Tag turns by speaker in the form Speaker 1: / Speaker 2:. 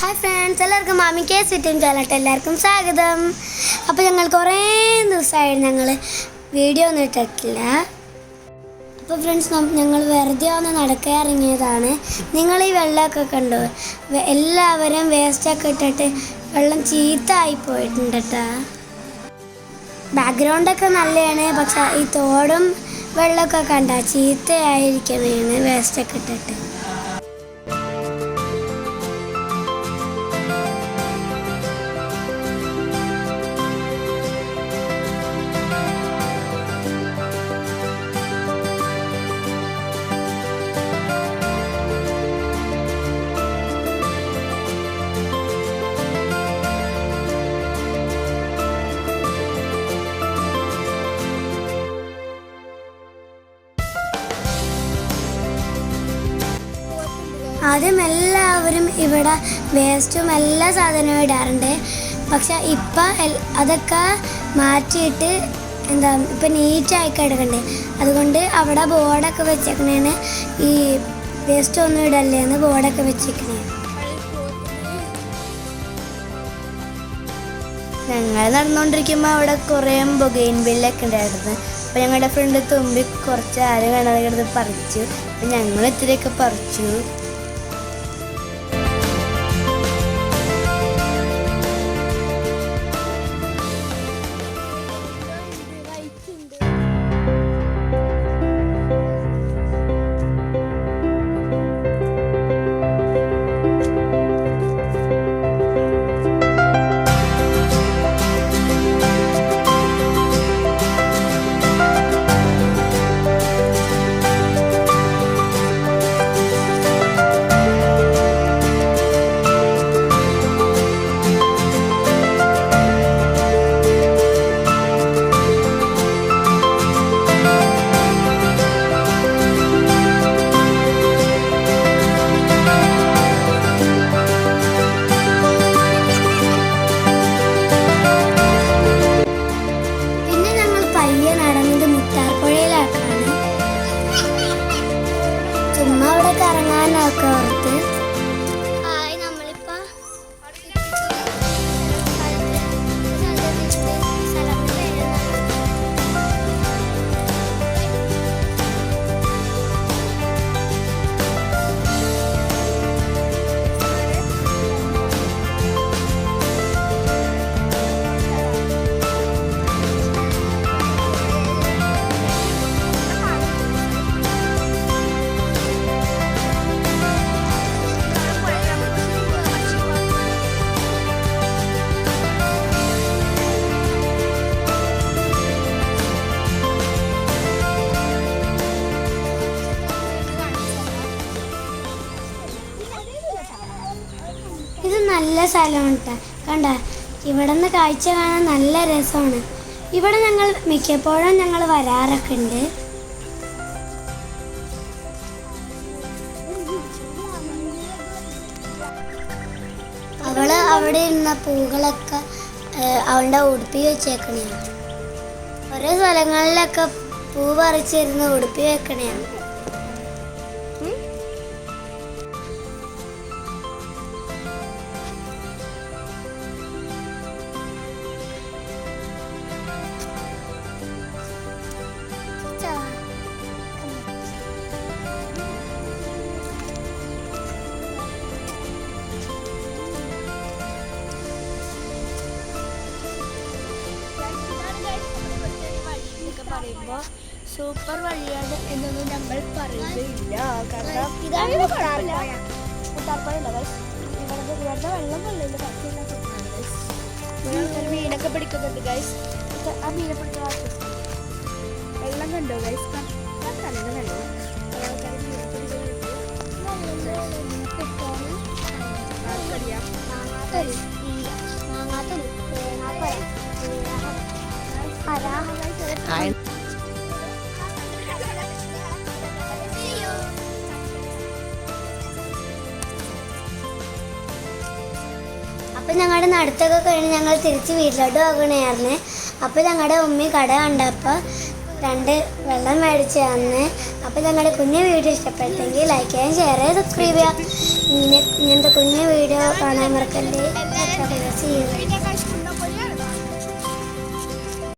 Speaker 1: Hi friends എല്ലാവർക്കും മാമി K സിറ്റും ചാലട്ട് എല്ലാവർക്കും സ്വാഗതം. അപ്പോൾ ഞങ്ങൾ കുറേ ദിവസമായി ഞങ്ങൾ വീഡിയോ ഒന്നും ഇട്ടിട്ടില്ല. അപ്പോൾ ഫ്രണ്ട്സ് ഞങ്ങൾ വെറുതെ ഒന്ന് നടക്കാൻ ഇറങ്ങിയതാണ്. നിങ്ങൾ ഈ വെള്ളമൊക്കെ കണ്ടോ? എല്ലാവരും വേസ്റ്റൊക്കെ ഇട്ടിട്ട് വെള്ളം ചീത്ത ആയി പോയിട്ടുണ്ട് കേട്ടോ ബാക്ക്ഗ്രൗണ്ടൊക്കെ നല്ലതാണ് പക്ഷെ ഈ തോടും വെള്ളമൊക്കെ കണ്ട ചീത്തയായിരിക്കുന്നതാണ് വേസ്റ്റൊക്കെ ഇട്ടിട്ട്. ആദ്യം എല്ലാവരും ഇവിടെ വേസ്റ്റും എല്ലാ സാധനവും ഇടാറുണ്ട്. പക്ഷെ ഇപ്പം അതൊക്കെ മാറ്റിയിട്ട് എന്താ ഇപ്പം നീറ്റായി കിടക്കണ്ടേ. അതുകൊണ്ട് അവിടെ ബോർഡൊക്കെ വെച്ചേക്കണേന് ഈ വേസ്റ്റ് ഒന്നും ഇടല്ലേ എന്ന് ബോർഡൊക്കെ വെച്ചേക്കണേ.
Speaker 2: ഞങ്ങൾ നടന്നുകൊണ്ടിരിക്കുമ്പോൾ അവിടെ കുറേ ബൊഗൈൻ ബില്ലൊക്കെ ഉണ്ടായിരുന്നു. അപ്പോൾ ഞങ്ങളുടെ ഫ്രണ്ട് തുമ്പി കുറച്ച് ആരും കാണാതെ കിടന്ന് പറിച്ചു. ഞങ്ങൾ ഇത്തിരിയൊക്കെ പറിച്ചു.
Speaker 1: കറങ്ങാനൊക്കെ ഓർത്ത് നല്ല സ്ഥലമാണ് കേട്ടോ കണ്ട ഇവിടെ നിന്ന് കാഴ്ച കാണാൻ നല്ല രസമാണ്. ഇവിടെ ഞങ്ങൾ മിക്കപ്പോഴും ഞങ്ങൾ വരാറൊക്കെ ഉണ്ട്. അവൾ അവിടെ ഇരുന്ന പൂകളൊക്കെ അവളുടെ ഉടുപ്പി വെച്ചേക്കണേ ഓരോ സ്ഥലങ്ങളിലൊക്കെ പൂ പറിച്ചിരുന്ന് ഉടുപ്പി വെക്കണയാണ്.
Speaker 2: പറയുമ്പോൾ സൂപ്പർ വഴിയാണ് എന്നൊന്നും നമ്മൾ പറയുന്നില്ല. കാരണം
Speaker 1: ഇതാണ്
Speaker 2: വെള്ളം ഇവിടെ മീനൊക്കെ പിടിക്കുന്നുണ്ട് ഗൈസ് ആ മീനെ ആർട്ടിസ്റ്റ് വെള്ളം കണ്ടോ ഗൈസ് നല്ല വെള്ളം. ആൾക്കാർ മീനെ പിടിക്കുന്നുണ്ട്.
Speaker 1: ഞങ്ങളുടെ നടത്തൊക്കെ കഴിഞ്ഞ് ഞങ്ങൾ തിരിച്ച് വീട്ടിലോട്ട് പോകണമായിരുന്നു അപ്പോൾ ഞങ്ങളുടെ ഉമ്മി കട കണ്ടപ്പോൾ രണ്ട് വെള്ളം മേടിച്ച് തന്ന്. അപ്പോൾ ഞങ്ങളുടെ കുഞ്ഞു വീഡിയോ ഇഷ്ടപ്പെട്ടെങ്കിൽ ലൈക്ക് ചെയ്യാൻ ഷെയർ ചെയ്യാൻ സബ്സ്ക്രൈബ് ചെയ്യുക ഇങ്ങനെ ഇങ്ങനത്തെ കുഞ്ഞു വീഡിയോ കാണാൻ മറക്കല്ലേ.